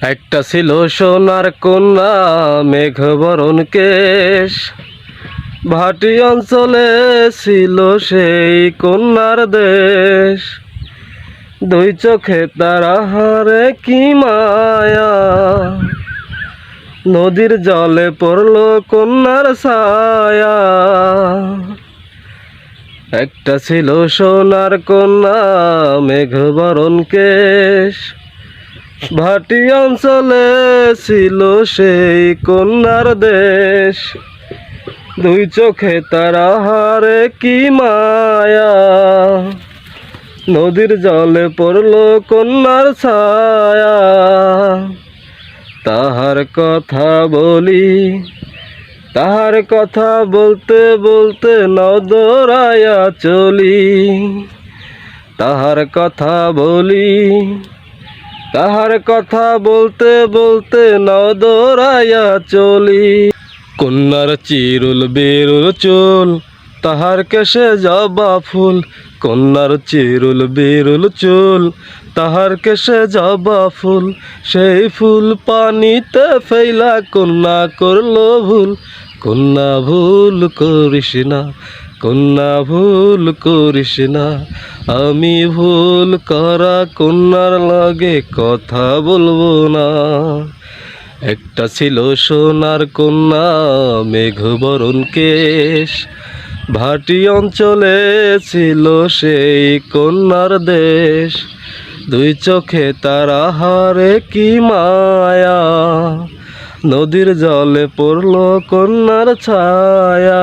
একটা ছিল সোনার কন্যা, মেঘবরণ কেশ। ভাটি অঞ্চলে ছিল সেই কন্যার দেশ। দুই চোখে তারা হারে কি মায়া। নদীর জলে পড়ল কন্যার ছায়া। একটা ছিল সোনার কন্যা, মেঘবরণ কেশ। ভাটি অঞ্চলে ছিল সেই কন্যার দেশ। দুই চোখে তারা হারে কি মায়া। নদীর জলে পড়ল কন্যার ছায়া। তাহার কথা বলি, তাহার কথা বলতে বলতে নদরায়া চলি। তাহার কথা বলি তাহার কথা বলতে বলতে নদরায়া চলি। কন্যার চিরুল বেরুল চুল, তাহার কেশে জবা ফুল। কন্যার চিরুল বেরুল চুল, তাহার কেশে জবা ফুল। সেই ফুল পানিতে ফেলা কন্যা করল ভুল। কন্যা ভুল করিস না কন্যা, ভুল করিস না। আমি ভুল করা কন্যার লাগে কথা বলব না। একটা ছিল সোনার কন্যা, মেঘবরণ কেশ। ভাটি অঞ্চলে ছিল সেই কন্যার দেশ। দুই চোখে তারা হারে কি মায়া। নদীর জলে পড়ল কন্যার ছায়া।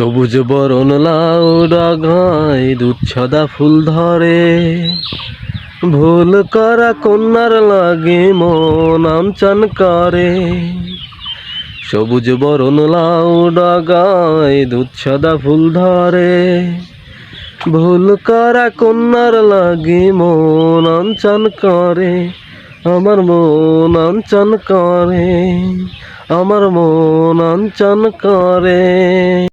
সবুজ বরণ লাউ ডাগায় দুধ ছদা ফুল ধরে। ভুল করা কন্যার লাগে মন আমচান করে। সবুজ বরণ লাউ ডাগায় দুধ ছদা ফুল ধরে। ভুল করা কন্যার লাগে মন আমচান করে। আমার মন আমচান করে। আমার মন আমচান করে।